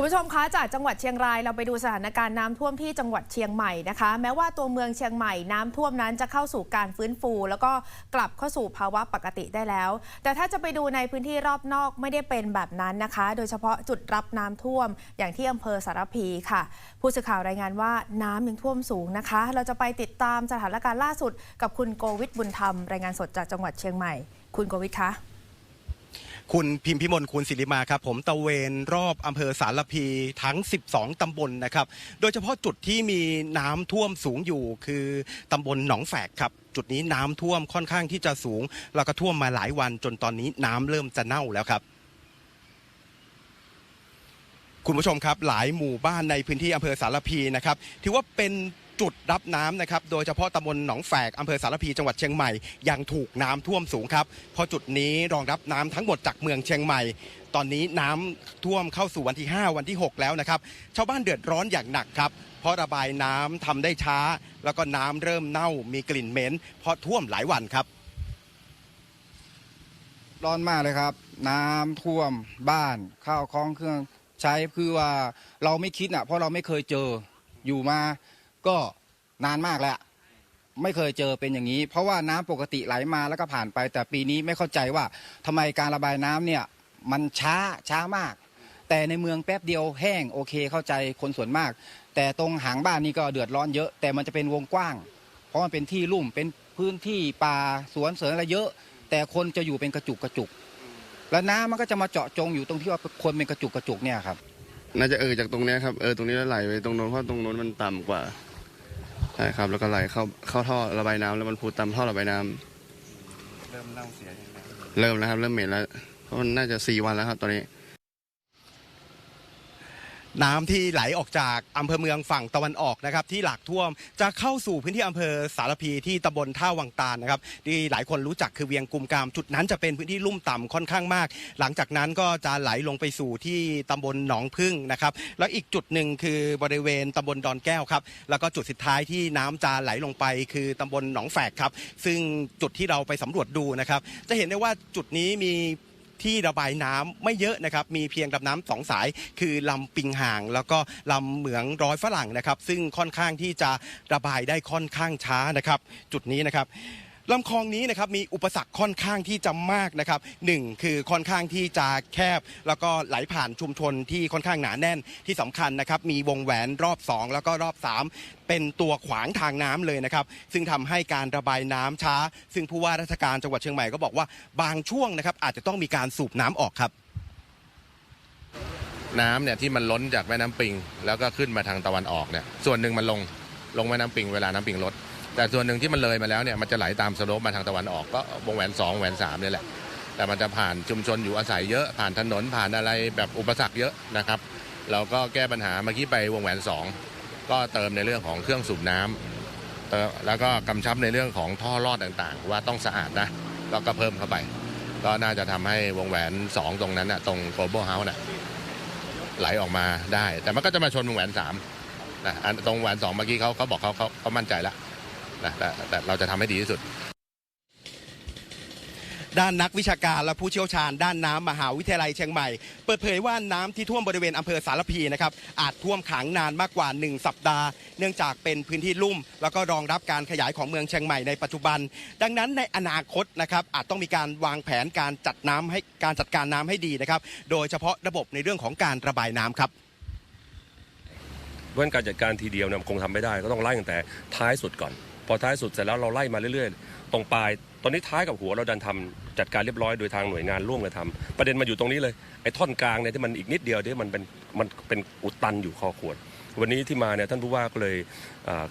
คุณผู้ชมคะจากจังหวัดเชียงรายเราไปดูสถานการณ์น้ำท่วมที่จังหวัดเชียงใหม่นะคะ แม้ว่าตัวเมืองเชียงใหม่น้ำท่วมนั้นจะเข้าสู่การฟื้นฟู แล้วก็กลับเข้าสู่ภาวะปกติได้แล้ว แต่ถ้าจะไปดูในพื้นที่รอบนอกไม่ได้เป็นแบบนั้นนะคะ โดยเฉพาะจุดรับน้ำท่วมอย่างที่อำเภอสารพีค่ะ ผู้สื่อข่าวรายงานว่าน้ำยังท่วมสูงนะคะ เราจะไปติดตามสถานการณ์ล่าสุด กับคุณโกวิทบุญธรรมรายงานสดจากจังหวัดเชียงใหม่ คุณโกวิทคะ คุณพิมพิมลคุณศิริมาครับผมตะเวนรอบอำเภอสารพีทั้ง 12 ตำบลนะครับ โดยเฉพาะจุดที่มีน้ำท่วมสูงอยู่คือตำบลหนองแฝกครับ จุดนี้น้ำท่วมค่อนข้างที่จะสูง แล้วก็ท่วมมาหลายวันจนตอนนี้น้ำเริ่มจะเน่าแล้วครับคุณผู้ชมครับหลายหมู่บ้านในพื้นที่อำเภอสารพีนะครับถือว่าเป็น จุดรับน้ำนะครับโดยเฉพาะตำบลหนองแฝกอำเภอสารพีจังหวัดเชียงใหม่ยังถูกน้ำท่วมสูงครับเพราะจุดนี้รองรับน้ำทั้งหมดจากเมืองเชียงใหม่ ตอนนี้น้ำท่วมเข้าสู่วันที่ 5 วันที่ 6 แล้วนะครับชาวบ้านเดือดร้อนอย่างหนักครับเพราะระบายน้ำทำได้ช้า แล้วก็น้ำเริ่มเน่ามีกลิ่นเหม็นเพราะท่วมหลายวันครับ ร้อนมากเลยครับ น้ำท่วมบ้านข้าวของเครื่องใช้คือว่าเราไม่คิดอะเพราะเราไม่เคยเจออยู่มา ก็นานมากแล้ว ไม่เคยเจอเป็นอย่างนี้ เพราะว่าน้ำปกติไหลมาแล้วก็ผ่านไป แต่ปีนี้ไม่เข้าใจว่าทำไมการระบายน้ำเนี่ยมันช้าช้ามาก แต่ในเมืองแป๊บเดียวแห้งโอเคเข้าใจคนส่วนมาก แต่ตรงหางบ้านนี่ก็เดือดร้อนเยอะ แต่มันจะเป็นวงกว้าง เพราะมันเป็นที่ลุ่มเป็นพื้นที่ป่าสวนเสริญอะไรเยอะ แต่คนจะอยู่เป็นกระจุกกระจุก แล้วน้ำมันก็จะมาเจาะจงอยู่ตรงที่ว่าคนเป็นกระจุกกระจุกเนี่ยครับน่าจะเออจากตรงนี้ครับเออตรงนี้แล้วไหลไปตรงโน้นเพราะตรงโน้นมันต่ำกว่า ใช่ครับ แล้วก็ไหลเข้าเข้าท่อระบายน้ำแล้วมันพูดตามท่อระบายน้ำเริ่มเน่าเสียอย่างไรเริ่มแล้วครับ เริ่มเหม็นแล้วเพราะมันน่าจะสี่วันแล้วครับตอนนี้ น้ำที่ไหลออกจากอำเภอเมืองฝั่งตะวันออกนะครับที่หลากท่วมจะเข้าสู่พื้นที่อำเภอสารพีที่ตำบลท่าวังตาลนะครับที่หลายคนรู้จักคือเวียงกุมกามจุดนั้นจะเป็นพื้นที่ลุ่มต่ำค่อนข้างมาก หลังจากนั้นก็จะไหลลงไปสู่ที่ตำบลหนองพึ่งนะครับแล้วอีกจุดหนึ่งคือบริเวณตำบลดอนแก้วครับแล้วก็จุดสุดท้ายที่น้ำจะไหลลงไป คือตำบลหนองแฝกครับซึ่งจุดที่เราไปสำรวจดูนะครับจะเห็นได้ว่าจุดนี้มี ที่ระบายน้ำไม่เยอะนะครับมีเพียงลำน้ำสองสาย คือลำปิงห่าง แล้วก็ลำเหมืองร้อยฝรั่งนะครับ ซึ่งค่อนข้างที่จะระบายได้ค่อนข้างช้านะครับ จุดนี้นะครับ ลำคลองนี้นะครับมีอุปสรรคค่อนข้างที่จะมากนะครับหนึ่งคือค่อนข้างที่จะแคบ แล้วก็ไหลผ่านชุมชนที่ค่อนข้างหนาแน่นที่สำคัญนะครับมีวงแหวนรอบ 2 แล้วก็รอบ 3 เป็นตัวขวางทางน้ำเลยนะครับซึ่งทำให้การระบายน้ำช้า ซึ่งผู้ว่าราชการจังหวัดเชียงใหม่ก็บอกว่าบางช่วงนะครับอาจจะต้องมีการสูบน้ำออกครับ น้ำเนี่ยที่มันล้นจากแม่น้ำปิง แล้วก็ขึ้นมาทางตะวันออกเนี่ยส่วนหนึ่งมันลงลงแม่น้ำปิงเวลาน้ำปิงลด แต่ส่วนหนึ่งที่มันเลยมาแล้วเนี่ยมันจะไหลตามสโลปมาทางตะวันออกก็วงแหวนสองแหวนสามเนี่ยแหละ แต่มันจะผ่านชุมชนอยู่อาศัยเยอะผ่านถนนผ่านอะไรแบบอุปสรรคเยอะนะครับ เราก็แก้ปัญหาเมื่อกี้ไปวงแหวนสองก็เติมในเรื่องของเครื่องสูบน้ำเติมแล้วก็กำชับในเรื่องของท่อรอดต่างๆ ว่าต้องสะอาดนะก็ก็เพิ่มเข้าไป ก็น่าจะทำให้วงแหวนสองตรงนั้นน่ะตรง global house น่ะไหลออกมาได้ แต่มันก็จะมาชนวงแหวนสามนะตรงแหวนสองเมื่อกี้เขาเขาบอกเขาเขาเขามั่นใจแล้ว นะแต่แต่เราจะทำให้ดีที่สุด ด้านนักวิชาการและผู้เชี่ยวชาญ ด้านน้ำมหาวิทยาลัยเชียงใหม่ เปิดเผยว่าน้ำที่ท่วมบริเวณอำเภอสารพีนะครับอาจท่วมขังนานมากกว่า 1 สัปดาห์ เนื่องจากเป็นพื้นที่ลุ่ม แล้วก็รองรับการขยายของเมืองเชียงใหม่ในปัจจุบัน ดังนั้นในอนาคตนะครับอาจต้องมีการวางแผนการจัดน้ำให้การจัดการน้ำให้ดีนะครับโดยเฉพาะระบบในเรื่องของการระบายน้ำครับ เพราะฉะนั้นการจัดการทีเดียวเนี่ยมันคงทำไม่ได้ก็ต้องไล่ตั้งแต่ท้ายสุดก่อนพ อท้ายสุดเสร็จแล้วเราไล่มาเรื่อยๆ ตรงปลาย ตอนนี้ท้ายกับหัวเราดันทำจัดการเรียบร้อยโดยทางหน่วยงานร่วมกันทำประเด็นมาอยู่ตรงนี้เลยไอ้ท่อนกลางเนี่ยที่มันอีกนิดเดียวที่มันเป็นมันเป็นอุดตันอยู่คอขวด วันนี้ที่มาเนี่ยท่านผู้ว่าก็เลย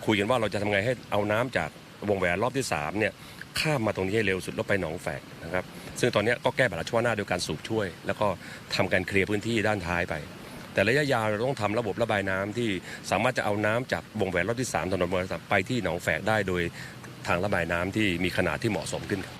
คุยกันว่าเราจะทำไงให้เอาน้ำจากวงแหวนรอบที่สามเนี่ยข้ามมาตรงนี้ให้เร็วสุดแล้วไปหนองแฝกนะครับซึ่งตอนนี้ก็แก้ปัญหาเฉพาะหน้าโดยการสูบช่วย แล้วก็ทำการเคลียร์พื้นที่ด้านท้ายไป แต่ระยะยาวเราต้องทำระบบระบายน้ำที่สามารถจะเอาน้ำจากวงแหวนรอบที่3ถนนบริษัทไปที่หนองแฝกได้โดยทางระบายน้ำที่มีขนาดที่เหมาะสมขึ้นครับ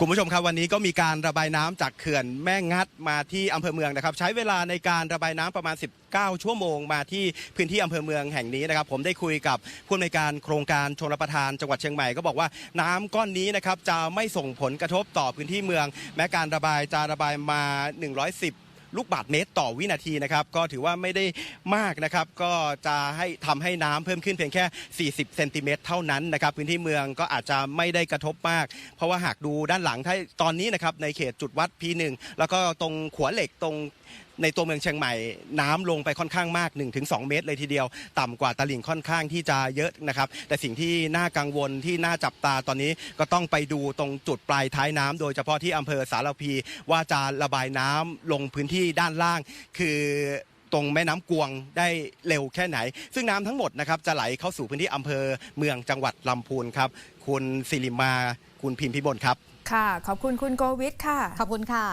คุณผู้ชมครับวันนี้ก็มีการระบายน้ำจากเขื่อนแม่งัดมาที่อำเภอเมืองนะครับ ใช้เวลาในการระบายน้ำประมาณ 19 ชั่วโมงมาที่พื้นที่อำเภอเมืองแห่งนี้นะครับ ผมได้คุยกับผู้อำนวยการโครงการชนรับประทานจังหวัดเชียงใหม่ก็บอกว่าน้ำก้อนนี้นะครับจะไม่ส่งผลกระทบต่อพื้นที่เมือง แม้การระบายจะระบายมา 110 ลูกบาทเมตรต่อวินาทีนะครับก็ถือว่าไม่ได้มากนะครับก็จะให้ทำให้น้ำเพิ่มขึ้นเพียงแค่ 40 เซนติเมตรเท่านั้นนะครับพื้นที่เมืองก็อาจจะไม่ได้กระทบมาก เพราะว่าหากดูด้านหลังถ้าตอนนี้นะครับในเขตจุดวัด P1 แล้วก็ตรงขัวเหล็กตรง ในตัวเมืองเชียงใหม่น้ำลงไปค่อนข้างมาก 1-2 เมตร เลยทีเดียว ต่ำกว่าตลิ่งค่อนข้างที่จะเยอะนะครับ แต่สิ่งที่น่ากังวลที่น่าจับตาตอนนี้ก็ต้องไปดูตรงจุดปลายท้ายน้ำโดยเฉพาะที่อำเภอสารพี ว่าจะระบายน้ำลงพื้นที่ด้านล่าง คือตรงแม่น้ำกวงได้เร็วแค่ไหน ซึ่งน้ำทั้งหมดนะครับจะไหลเข้าสู่พื้นที่อำเภอเมืองจังหวัดลำพูนครับ คุณสิริมา คุณพิมพิบลครับ ค่ะ ขอบคุณคุณโกวิทค่ะ ขอบคุณค่ะ